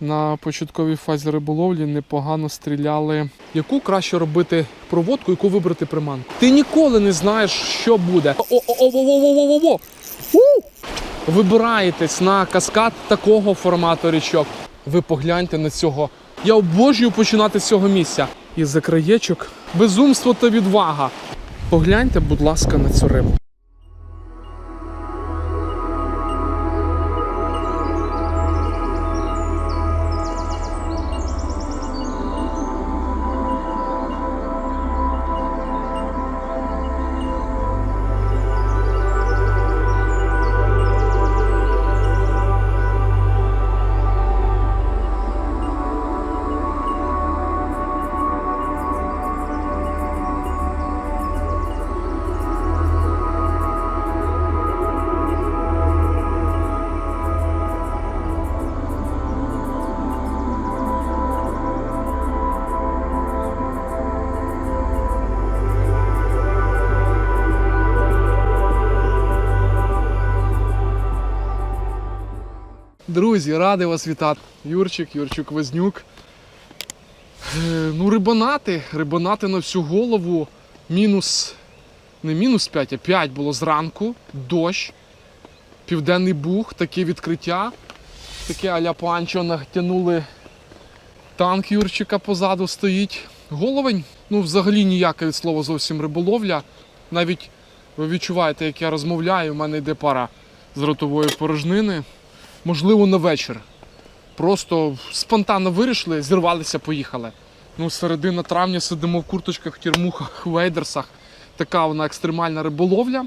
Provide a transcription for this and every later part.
на початковій фазі риболовлі непогано стріляли. Яку краще робити проводку, яку вибрати приманку? Ти ніколи не знаєш, що буде. О-о-о-о-о-о-о-о! Вибираєтесь на каскад такого формату річок. Ви погляньте на цього. Я обожнюю починати з цього місця. І за краєчок безумство та відвага. Погляньте, будь ласка, на цю рибу. Друзі, радий вас вітати. Юрчик, Юрчик Вознюк. Е, ну, рибонати, рибонати на всю голову. Мінус, не мінус 5, а 5 було зранку, дощ, південний бух, таке відкриття. Таке аля панчо натягнули танк Юрчика позаду стоїть. Головень, ну взагалі ніяка від слова зовсім риболовля. Навіть ви відчуваєте, як я розмовляю, у мене йде пара з ротової порожнини можливо, на вечір. Просто спонтанно вирішили, зірвалися, поїхали. Ну, середина травня сидимо в курточках, термухах, вейдерсах. Така вона екстремальна риболовля.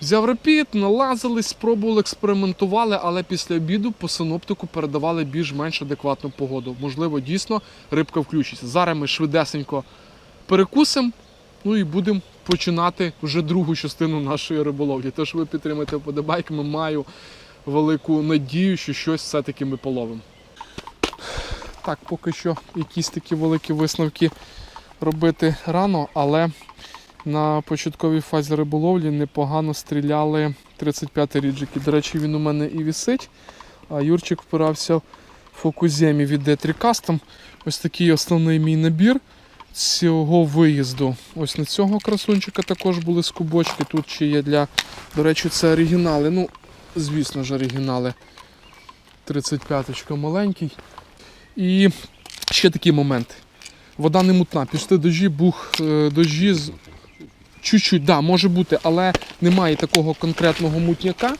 Взяв репіт, налазили, спробували, експериментували, але після обіду по синоптику передавали більш-менш адекватну погоду. Можливо, дійсно рибка включиться. Зараз ми швидесенько перекусимо, ну і будемо починати вже другу частину нашої риболовлі. Тож ви підтримайте вподобайками, маю велику надію, що щось все-таки ми половимо. Так, поки що якісь такі великі висновки робити рано, але на початковій фазі риболовлі непогано стріляли 35-й ріджик. До речі, він у мене і вісить. А Юрчик впирався в фокуземі від D3 Custom. Ось такий основний мій набір цього виїзду. Ось на цього красунчика також були скубочки. Тут ще є для, до речі, це оригінали. Ну, звісно ж, оригінали. 35-ка маленький. І ще такий момент. Вода не мутна. Пішли дожі, бух е, дожі з. Чуть-чуть, да, може бути, але немає такого конкретного мутняка.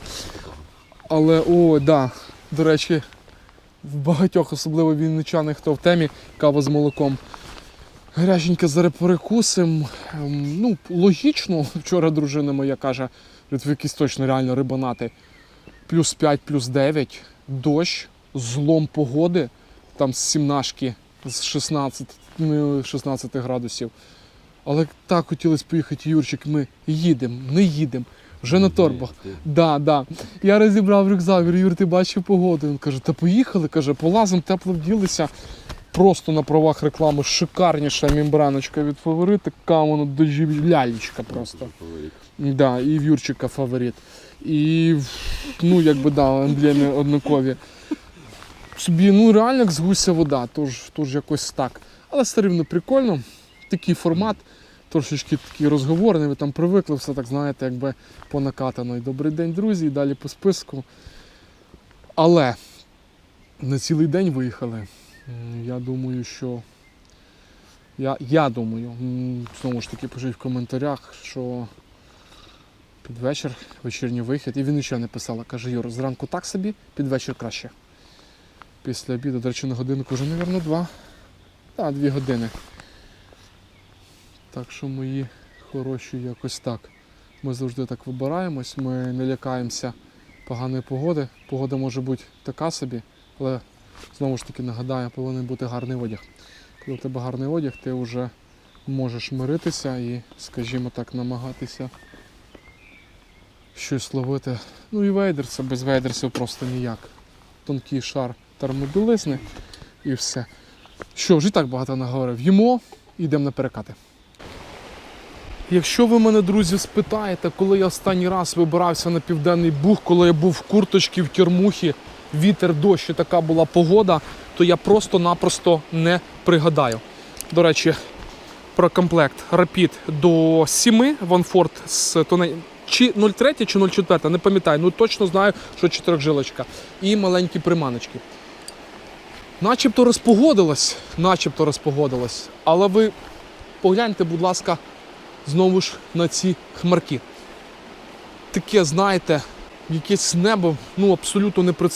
Але о, да, до речі, в багатьох, особливо вінничани, хто в темі, кава з молоком. Зараз перекусим. Ем, Ну, логічно, вчора дружина моя каже, якісь точно реально рибанати. Плюс 5, плюс 9, дощ, злом погоди, там з сімнашки, з 16, ну, 16 градусів. Але так хотілося поїхати, Юрчик, ми їдемо, не їдемо. Вже на торбах. Да, да. Я розібрав рюкзак, говорю, Юр, ти бачив погоду. Він каже, та поїхали, каже, полазим, тепло вділися. Просто на правах реклами шикарніша мембраночка від фаворит, така воно дожі лялечка просто. Да, і в Юрчика фаворит. І ну, якби да, емблеми однакові. Собі, ну реально як з гуся вода, тож, тож якось так. Але все рівно прикольно. Такий формат, трошечки такий розговорний, ви там привикли, все так знаєте, якби понакатано. І добрий день, друзі, і далі по списку. Але на цілий день виїхали. Я думаю, що. Я, я думаю, знову ж таки, пишіть в коментарях, що під вечір вечірній вихід. І він нічого не писала. Каже, Юр, зранку так собі, під вечір краще. Після обіду, до речі, на годинку вже, мабуть, два. Так, дві години. Так що мої хороші якось так. Ми завжди так вибираємось, ми не лякаємося поганої погоди. Погода може бути така собі, але знову ж таки нагадаю, повинен бути гарний одяг. Коли в тебе гарний одяг, ти вже можеш миритися і, скажімо так, намагатися щось ловити. Ну і вейдерса, без вейдерсів просто ніяк. Тонкий шар термобілизни і все. Що, вже і так багато наговорив. Їмо і йдемо на перекати. Якщо ви мене, друзі, спитаєте, коли я останній раз вибирався на південний буг, коли я був в курточці в термухі, вітер, дощ і така була погода, то я просто-напросто не пригадаю. До речі, про комплект Rapid до 7 Ванфорд з тонень. Чи 03 чи 04, не пам'ятаю, ну точно знаю, що чотирьохжилочка. І маленькі приманочки. Начебто розпогодилось, начебто розпогодилось. Але ви погляньте, будь ласка, знову ж на ці хмарки. Таке, знаєте, якесь небо, ну абсолютно не пред...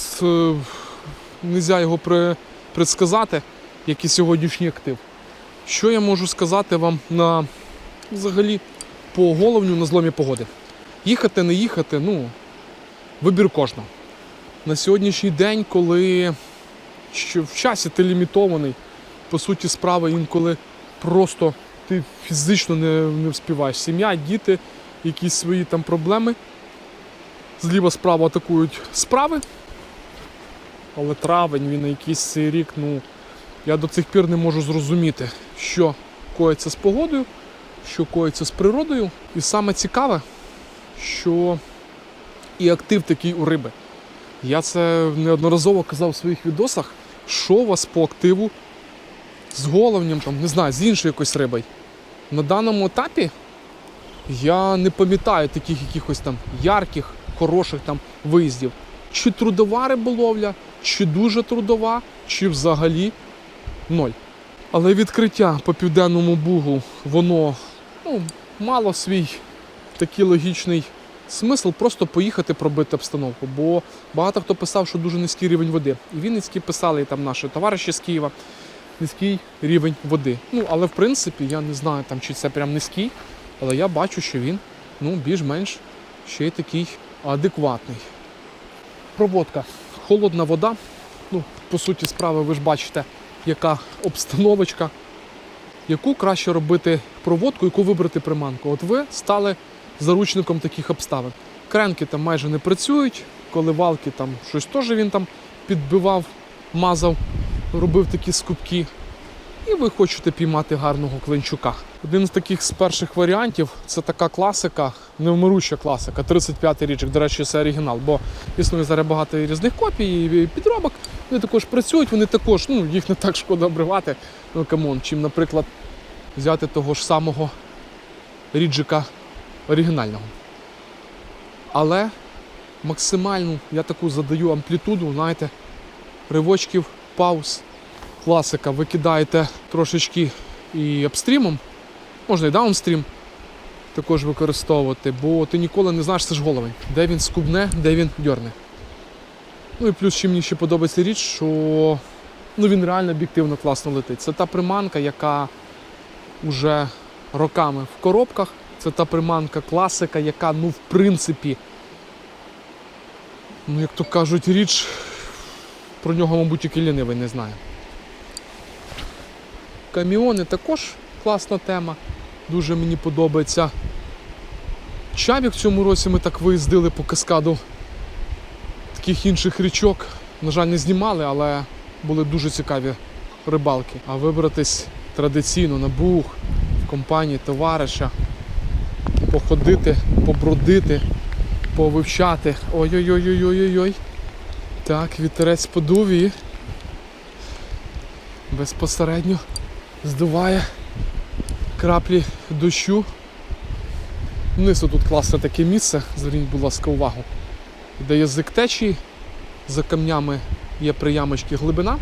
нельзя його при... предсказати, як і сьогоднішній актив. Що я можу сказати вам на взагалі по головню на зломі погоди? Їхати, не їхати, ну, вибір кожного. На сьогоднішній день, коли що в часі ти лімітований, по суті, справи інколи просто ти фізично не, не вспіваєш. Сім'я, діти, якісь свої там проблеми. Зліва справа атакують справи. Але травень, він на якийсь цей рік, ну, я до цих пір не можу зрозуміти, що коїться з погодою, що коїться з природою. І саме цікаве, що і актив такий у риби. Я це неодноразово казав в своїх відосах, що у вас по активу з головням, там, не знаю, з іншою якоюсь рибою. На даному етапі я не пам'ятаю таких якихось там ярких, хороших там виїздів. Чи трудова риболовля, чи дуже трудова, чи взагалі ноль. Але відкриття по південному бугу, воно ну, мало свій такий логічний смисл просто поїхати пробити обстановку. Бо багато хто писав, що дуже низький рівень води. І Вінницькі писали, і там наші товариші з Києва, низький рівень води. Ну, але в принципі я не знаю, там, чи це прям низький, але я бачу, що він ну, більш-менш ще й такий адекватний. Проводка. Холодна вода. Ну, по суті, справи, ви ж бачите, яка обстановочка, яку краще робити проводку, яку вибрати приманку. От ви стали заручником таких обставин. Кренки там майже не працюють, коливалки там щось теж він там підбивав, мазав, робив такі скупки. І ви хочете піймати гарного клинчука. Один з таких з перших варіантів це така класика, невмируща класика, 35-й річок, до речі, це оригінал, бо існує зараз багато різних копій і підробок. Вони також працюють, вони також, ну, їх не так шкода обривати, ну камон, чим, наприклад, взяти того ж самого ріджика оригінального. Але максимальну я таку задаю амплітуду, знаєте, ривочків, пауз. Класика, ви кидаєте трошечки і апстрімом, можна і даунстрім також використовувати, бо ти ніколи не знаєш, це ж головень, де він скубне, де він дьорне. Ну і плюс, що мені ще подобається річ, що ну, він реально об'єктивно класно летить. Це та приманка, яка вже роками в коробках. Це та приманка класика, яка, ну, в принципі, ну, як то кажуть, річ, про нього, мабуть, тільки лінивий не знає. Каміони також класна тема. Дуже мені подобається. Чабік в цьому році ми так виїздили по каскаду таких інших річок. На жаль, не знімали, але були дуже цікаві рибалки. А вибратись традиційно на бух в компанії товариша, походити, побродити, повивчати. Ой-ой-ой-ой-ой-ой. Так, вітерець подув і безпосередньо здуває краплі дощу. Внизу тут класне таке місце, зверніть, будь ласка, увагу, де язик течії, за камнями є приямочки глибина,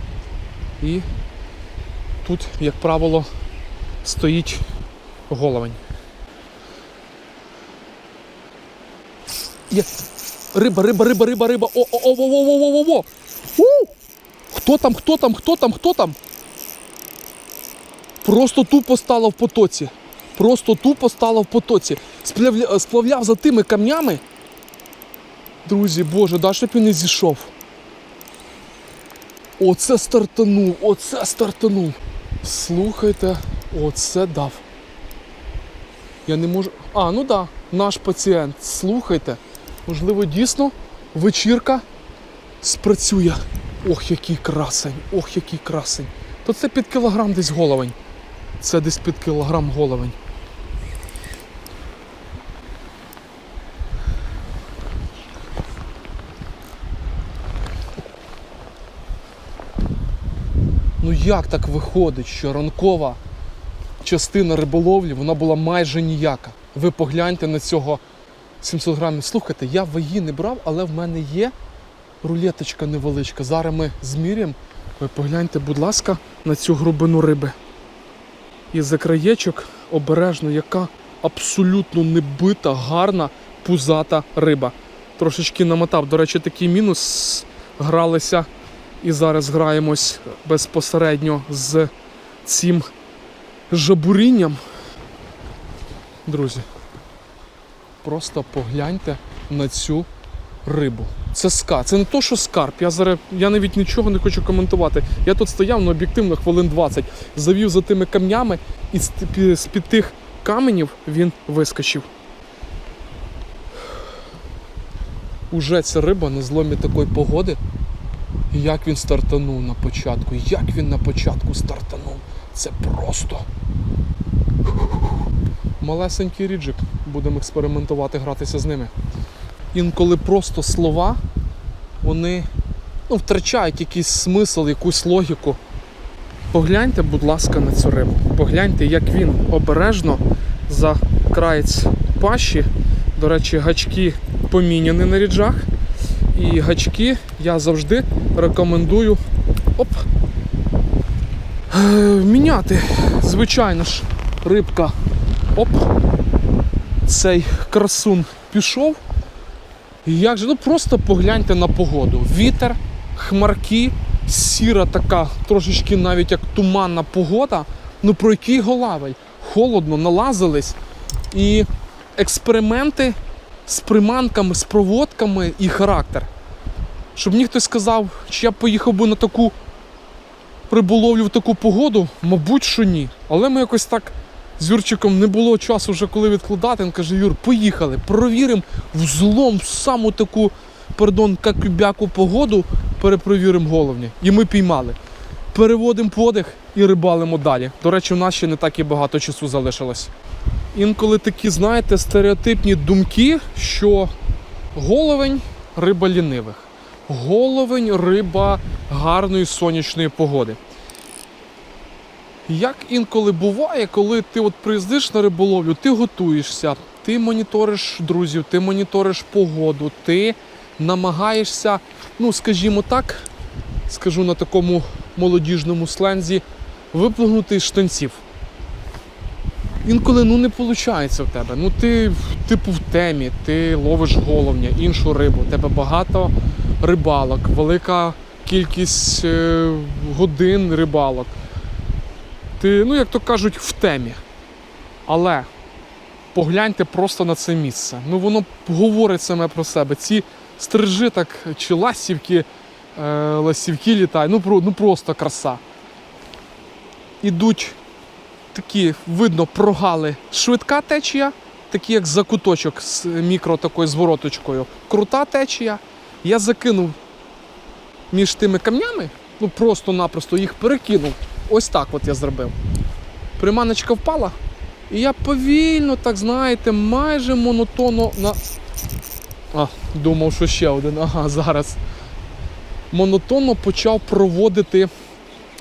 і тут, як правило, стоїть головень. Є. Риба, риба, риба, риба, риба. О, о, о, о, о, о, о, о, о. Хто там, хто там, хто там, хто там? Просто тупо стало в потоці. Просто тупо стало в потоці. Сплявля... Сплавляв за тими камнями. Друзі, боже, да, щоб він не зійшов. Оце стартанув, оце стартанув. Слухайте, оце дав. Я не можу. А, ну да, наш пацієнт. Слухайте. Можливо, дійсно вечірка спрацює. Ох, який красень, ох, який красень. То це під кілограм десь головень. Це десь під кілограм головень. Ну як так виходить, що ранкова частина риболовлі вона була майже ніяка. Ви погляньте на цього 700 грамів. Слухайте, я ваги не брав, але в мене є рулеточка невеличка. Зараз ми зміряємо. Ви погляньте, будь ласка, на цю грубину риби. І за краєчок обережно, яка абсолютно небита, гарна, пузата риба. Трошечки намотав. До речі, такий мінус гралися і зараз граємось безпосередньо з цим жабурінням. Друзі, просто погляньте на цю рибу. Це скарб. Це не то, що скарб. Я зараз я навіть нічого не хочу коментувати. Я тут стояв ну, об'єктивно хвилин 20, завів за тими камнями, і з-під тих каменів він вискочив. Уже ця риба на зломі такої погоди. Як він стартанув на початку, як він на початку стартанув. Це просто. Малесенький ріджик. Будемо експериментувати, гратися з ними. Інколи просто слова, вони ну, втрачають якийсь смисл, якусь логіку. Погляньте, будь ласка, на цю рибу. Погляньте, як він обережно за краєць пащі. До речі, гачки поміняні на ріджах. І гачки я завжди рекомендую оп, е, міняти. Звичайно ж, рибка. Оп. Цей красун пішов. Як же? Ну просто погляньте на погоду. Вітер, хмарки, сіра така, трошечки навіть як туманна погода. Ну про який голавель? Холодно, налазились. І експерименти з приманками, з проводками і характер. Щоб мені хтось сказав, чи я поїхав би на таку риболовлю в таку погоду, мабуть, що ні. Але ми якось так з Юрчиком не було часу вже коли відкладати. Він каже: Юр, поїхали, провіримо взлом саму таку, пардон, какюбяку погоду, перепровіримо головні. І ми піймали. Переводимо подих і рибалимо далі. До речі, у нас ще не так і багато часу залишилось. Інколи такі, знаєте, стереотипні думки, що головень риба лінивих, головень риба гарної сонячної погоди. Як інколи буває, коли ти от приїздиш на риболовлю, ти готуєшся, ти моніториш друзів, ти моніториш погоду, ти намагаєшся, ну скажімо так, скажу на такому молодіжному слензі, виплигнути з штанців. Інколи ну не виходить в тебе. Ну ти типу в темі, ти ловиш головня, іншу рибу, у тебе багато рибалок, велика кількість е, годин рибалок. Ти, ну як то кажуть, в темі. Але погляньте просто на це місце. Ну воно говорить саме про себе. Ці стрижи так чи ластівки, е, ластівки літають, ну, про- ну просто краса. Ідуть такі, видно, прогали швидка течія, такі як закуточок з мікро такою звороточкою. Крута течія. Я закинув між тими камнями, ну просто-напросто їх перекинув. Ось так от я зробив. Приманочка впала, і я повільно, так знаєте, майже монотонно на. А, думав, що ще один. Ага, зараз. Монотонно почав проводити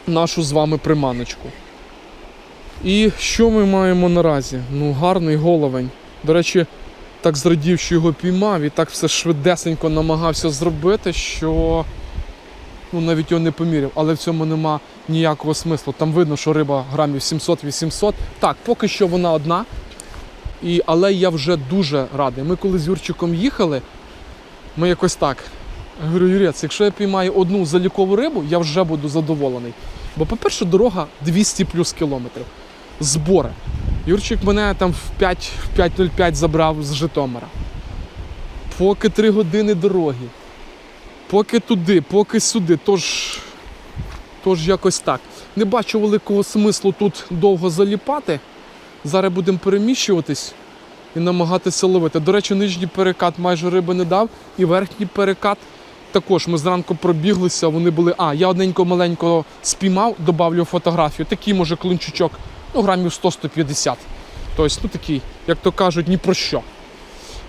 нашу з вами приманочку. І що ми маємо наразі? Ну, гарний головень. До речі, так зрадів, що його піймав, і так все швидесенько намагався зробити, що ну, навіть його не поміряв. Але в цьому нема ніякого смислу. Там видно, що риба грамів 700-800. Так, поки що вона одна. І, але я вже дуже радий. Ми коли з Юрчиком їхали, ми якось так. Я говорю, Юрець, якщо я піймаю одну залікову рибу, я вже буду задоволений. Бо, по-перше, дорога 200 плюс кілометрів. Збори. Юрчик мене там в 5 в 5.05 забрав з Житомира. Поки 3 години дороги. Поки туди, поки сюди. Тож, тож якось так. Не бачу великого смислу тут довго заліпати. Зараз будемо переміщуватись і намагатися ловити. До речі, нижній перекат майже риби не дав, і верхній перекат також. Ми зранку пробіглися, вони були. А, я одненько маленько спіймав, добавлю фотографію. Такий, може, клинчучок, ну, грамів 100-150. Тобто, ну такий, як то кажуть, ні про що.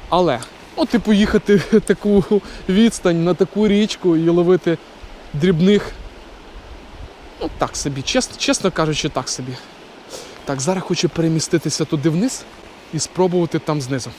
Але, ну, типу, їхати таку відстань на таку річку і ловити дрібних Ну, так собі, чесно, чесно кажучи, так собі. Так, зараз хочу переміститися туди вниз і спробувати там знизу.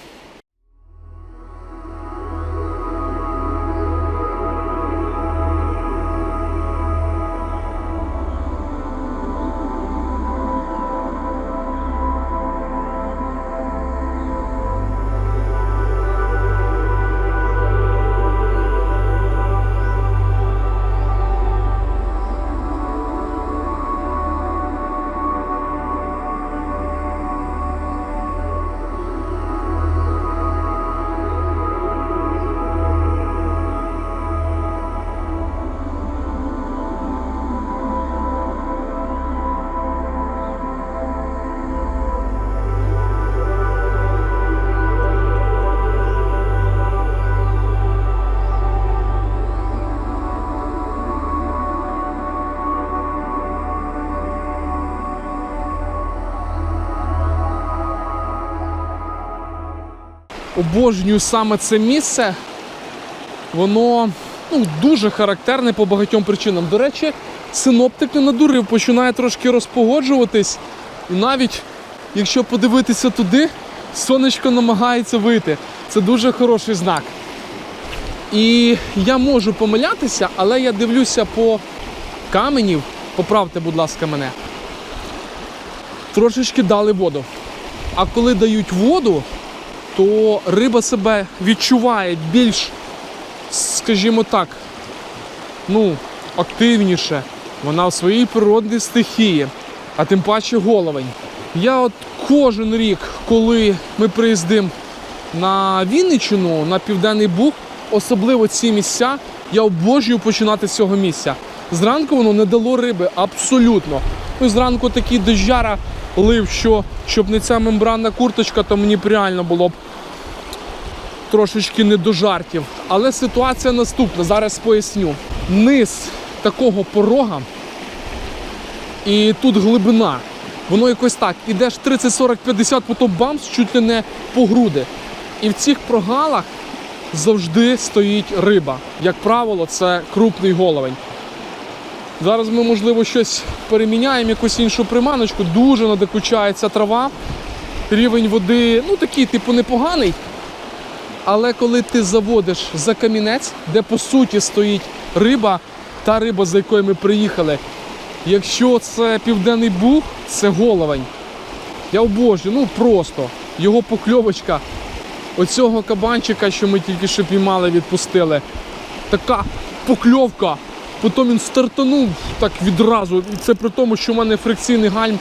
Обожнюю саме це місце. Воно ну, дуже характерне по багатьом причинам. До речі, синоптик не надурив, починає трошки розпогоджуватись. І навіть якщо подивитися туди, сонечко намагається вийти. Це дуже хороший знак. І я можу помилятися, але я дивлюся по каменів. Поправте, будь ласка, мене. Трошечки дали воду. А коли дають воду, то риба себе відчуває більш, скажімо так, ну, активніше. Вона в своїй природній стихії, а тим паче головень. Я от кожен рік, коли ми приїздимо на Вінниччину, на Південний Буг, особливо ці місця, я обожнюю починати з цього місця. Зранку воно не дало риби абсолютно. Ну, зранку такий дождяра лив, що щоб не ця мембранна курточка, то мені б реально було б трошечки не до жартів. Але ситуація наступна, зараз поясню. Низ такого порога і тут глибина. Воно якось так. Ідеш 30, 40, 50, потім бамс, чуть ли не по груди. І в цих прогалах завжди стоїть риба. Як правило, це крупний головень. Зараз ми, можливо, щось переміняємо, якусь іншу приманочку. Дуже надокучається трава. Рівень води, ну такий, типу, непоганий. Але коли ти заводиш за камінець, де по суті стоїть риба, та риба, за якою ми приїхали, якщо це південний буг, це головень. Я обожнюю, ну просто його покльовочка оцього кабанчика, що ми тільки що піймали, відпустили. Така покльовка. Потім він стартанув так відразу. І це при тому, що в мене фрикційний гальм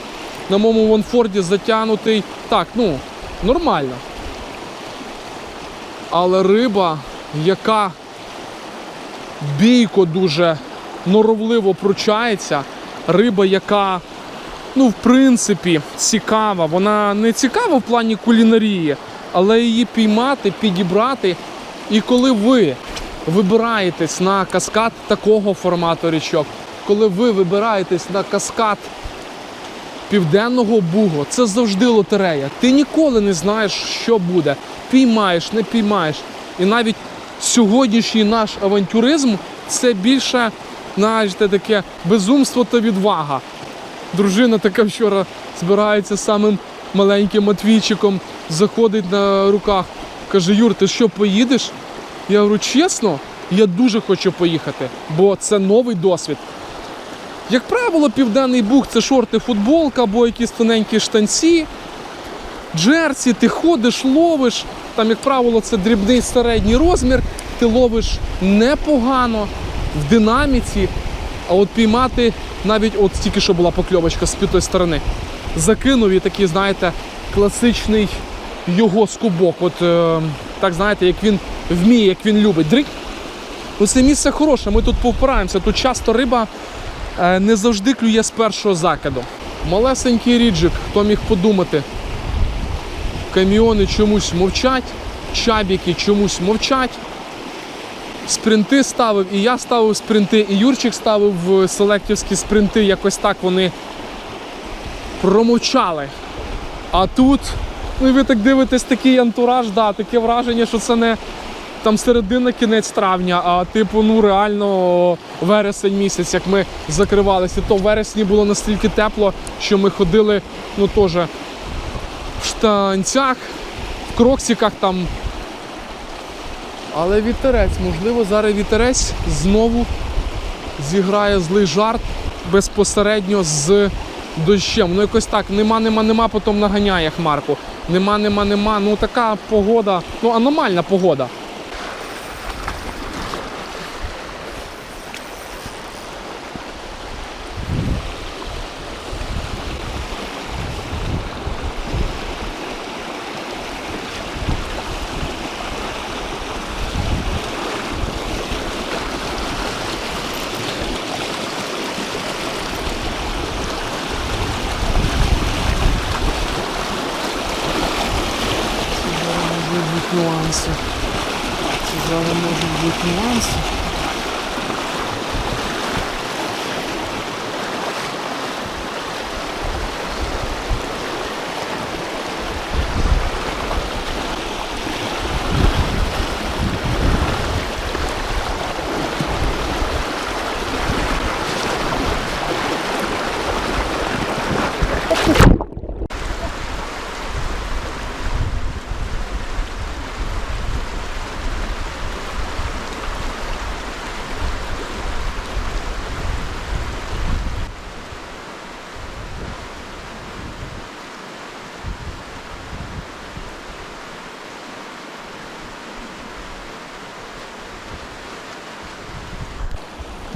на моєму ванфорді затягнутий. Так, ну, нормально. Але риба, яка бійко дуже норовливо пручається, риба, яка, ну, в принципі, цікава. Вона не цікава в плані кулінарії, але її піймати, підібрати. І коли ви вибираєтесь на каскад такого формату річок, коли ви вибираєтесь на каскад південного бугу, це завжди лотерея. Ти ніколи не знаєш, що буде. Піймаєш, не піймаєш. І навіть сьогоднішній наш авантюризм це більше, знаєте, таке безумство та відвага. Дружина така вчора збирається з самим маленьким Матвійчиком, заходить на руках. Каже: Юр, ти що, поїдеш? Я говорю, чесно, я дуже хочу поїхати, бо це новий досвід. Як правило, південний буг це шорти, футболка або якісь тоненькі штанці, джерсі, ти ходиш, ловиш. Там, як правило, це дрібний середній розмір, ти ловиш непогано в динаміці, а от піймати навіть от тільки що була покльовочка з тої сторони. Закинув і такий, знаєте, класичний його скубок. От е, так знаєте, як він вміє, як він любить. Дрик. Ну, це місце хороше, ми тут повпираємося. Тут часто риба не завжди клює з першого закиду. Малесенький ріджик, хто міг подумати. Каміони чомусь мовчать, чабіки чомусь мовчать. Спринти ставив, і я ставив спринти, і Юрчик ставив е, селектівські спринти, якось так вони промовчали. А тут, ну і ви так дивитесь, такий антураж, да, таке враження, що це не там середина, кінець травня, а типу, ну реально вересень місяць, як ми закривалися. То в вересні було настільки тепло, що ми ходили, ну теж в штанцях, в кроксиках там. Але вітерець, можливо, зараз вітерець знову зіграє злий жарт безпосередньо з дощем. Ну якось так, нема, нема, нема, потім наганяє хмарку. Нема, нема, нема. Ну така погода, ну аномальна погода. Це зараз можуть бути нюанси. Зараз можуть бути нюанси.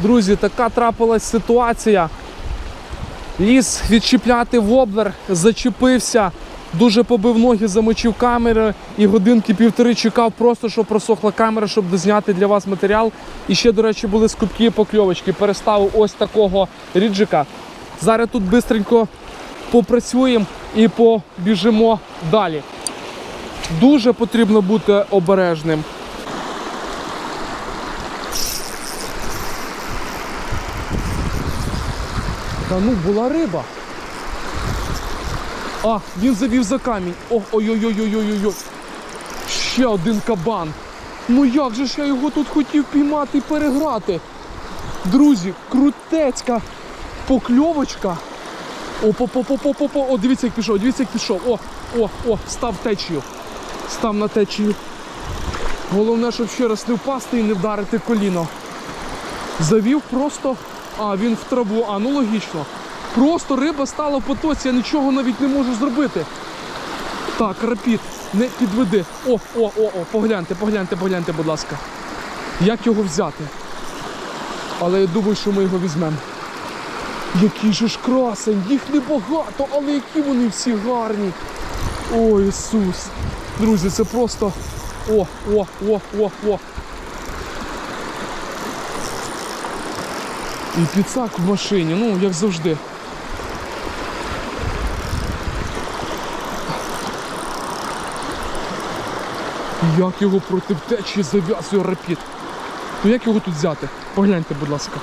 Друзі, така трапилась ситуація. Ліз відчіпляти воблер, зачепився, дуже побив ноги, замочив камери і годинки півтори чекав, просто щоб просохла камера, щоб дозняти для вас матеріал. І ще, до речі, були скупкі покльовочки. Переставив ось такого ріджика. Зараз тут бистренько попрацюємо і побіжимо далі. Дуже потрібно бути обережним. Та ну була риба. А, він завів за камінь. Ой-ой-ой-ой-ой-ой. Ще один кабан. Ну як же ж я його тут хотів піймати і переграти? Друзі, крутецька покльовочка. О, по по по по по по О, дивіться, як пішов, дивіться, як пішов. О, о, о, став течію. Став на течію. Головне, щоб ще раз не впасти і не вдарити коліно. Завів просто. А, він в траву. А, ну логічно. Просто риба стала в потоці, я нічого навіть не можу зробити. Так, рапід, не підведи. О, о, о, о, погляньте, погляньте, погляньте, будь ласка. Як його взяти? Але я думаю, що ми його візьмемо. Який же ж красень, їх небагато, але які вони всі гарні. О, Ісус. Друзі, це просто. О, о, о, о, о. І піцак в машині, ну, як завжди. Як його проти втечі зав'язує рапід. Ну як його тут взяти? Погляньте, будь ласка.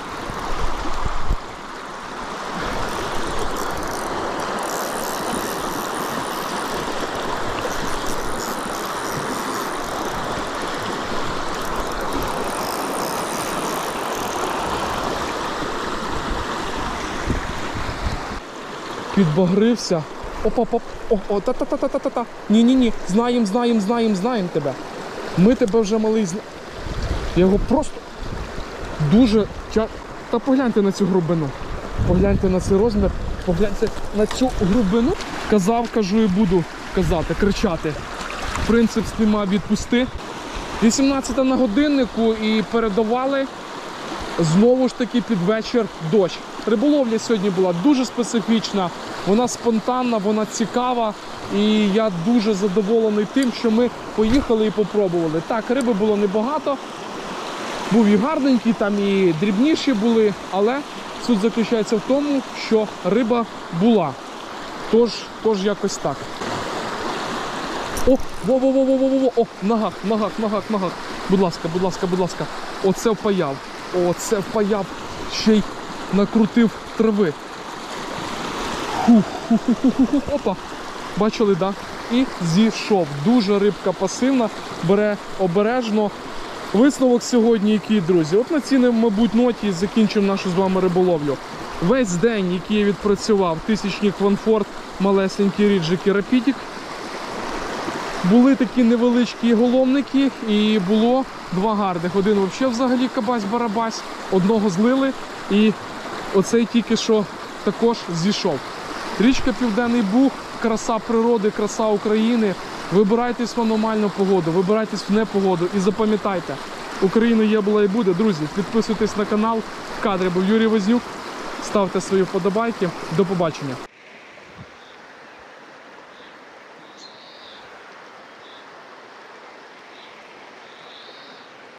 Підбагрився. Опа, оп, о, о, та та та та та та та Ні, ні, ні. Знаєм, знаєм, знаєм, знаєм тебе. Ми тебе вже малий зна. Я його просто дуже. Та погляньте на цю грубину. Погляньте на цей розмір, погляньте на цю грубину. Казав, кажу і буду казати, кричати. Принцип знімав відпусти. 18 на годиннику і передавали Знову ж таки під вечір дощ. Риболовля сьогодні була дуже специфічна, вона спонтанна, вона цікава. І я дуже задоволений тим, що ми поїхали і попробували. Так, риби було небагато. Був і гарненький, там і дрібніші були, але суть заключається в тому, що риба була. Тож, тож якось так. О, во-во-во-во-во-во-во! о, нагах, нагах, нагах, нагах. Будь ласка, будь ласка, будь ласка. Оце впаяв. Оце впаяв. Ще й накрутив трави. Опа. Бачили, да? І зійшов. Дуже рибка пасивна, бере обережно. Висновок сьогодні який, друзі? От на цій, мабуть, ноті закінчимо нашу з вами риболовлю. Весь день, який я відпрацював, тисячник Ванфорд, малесенький ріджик і рапідік. Були такі невеличкі головники, і було два гарних. Один взагалі взагалі кабась-барабась, одного злили, і оцей тільки що також зійшов. Річка Південний Буг, краса природи, краса України. Вибирайтесь в аномальну погоду, вибирайтесь в непогоду і запам'ятайте, Україна є, була і буде. Друзі, підписуйтесь на канал. В кадрі був Юрій Вознюк. Ставте свої вподобайки. До побачення.